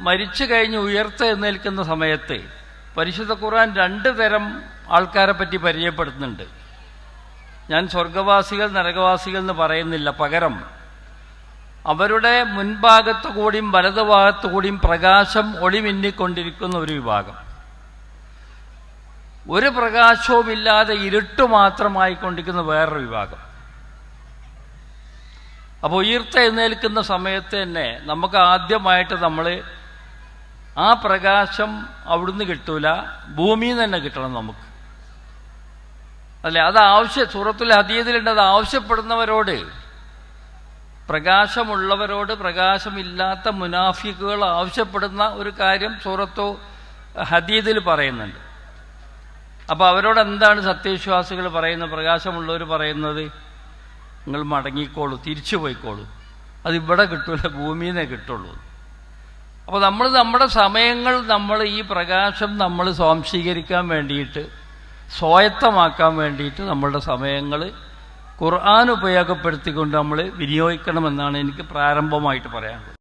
മരിച്ചു കഴിഞ്ഞ് ഉയർത്തെഴുന്നേൽക്കുന്ന സമയത്ത് പരിശുദ്ധ ഖുർആൻ രണ്ട് തരം ആൾക്കാരെ പറ്റി പരിചയപ്പെടുത്തുന്നുണ്ട്. ഞാൻ സ്വർഗവാസികൾ നരകവാസികൾ എന്ന് പറയുന്നില്ല പകരം. അവരുടെ മുൻഭാഗത്തു കൂടിയും വലതുഭാഗത്തു കൂടിയും പ്രകാശം ഒളിമിന്നിക്കൊണ്ടിരിക്കുന്ന ഒരു വിഭാഗം. ഒരു പ്രകാശവുമില്ലാതെ ഇരുട്ട് മാത്രമായിക്കൊണ്ടിരിക്കുന്ന വേറൊരു വിഭാഗം. അപ്പോൾ ഉയർത്തെഴുന്നേൽക്കുന്ന സമയത്ത് തന്നെ നമുക്ക് ആദ്യമായിട്ട് നമ്മൾ ആ പ്രകാശം അവിടുന്ന് കിട്ടൂല ഭൂമിയിൽ നിന്ന് തന്നെ കിട്ടണം നമുക്ക്. അല്ലേ? അത് ആവശ്യ സൂറത്തുൽ ഹദീദിലുണ്ട് അത് ആവശ്യപ്പെടുന്നവരോട് പ്രകാശമുള്ളവരോട് പ്രകാശമില്ലാത്ത മുനാഫിക്കുകൾ ആവശ്യപ്പെടുന്ന ഒരു കാര്യം സൂറത്തു ഹദീദിൽ പറയുന്നുണ്ട്. അപ്പോൾ അവരോട് എന്താണ് സത്യവിശ്വാസികൾ പറയുന്നത്? പ്രകാശമുള്ളവർ പറയുന്നത് നിങ്ങൾ മടങ്ങിക്കോളൂ തിരിച്ചു പോയിക്കോളൂ അതിവിടെ കിട്ടൂല ഭൂമിയിൽ നിന്നേ കിട്ടുള്ളൂ. അപ്പോൾ നമ്മൾ നമ്മുടെ സമയങ്ങൾ നമ്മൾ ഈ പ്രകാശം നമ്മൾ സ്വാംശീകരിക്കാൻ വേണ്ടിയിട്ട് സ്വായത്തമാക്കാൻ വേണ്ടിയിട്ട് നമ്മളുടെ സമയങ്ങൾ ഖുർആൻ ഉപയോഗപ്പെടുത്തിക്കൊണ്ട് നമ്മൾ വിനിയോഗിക്കണമെന്നാണ് എനിക്ക് പ്രാരംഭമായിട്ട് പറയാനുള്ളത്.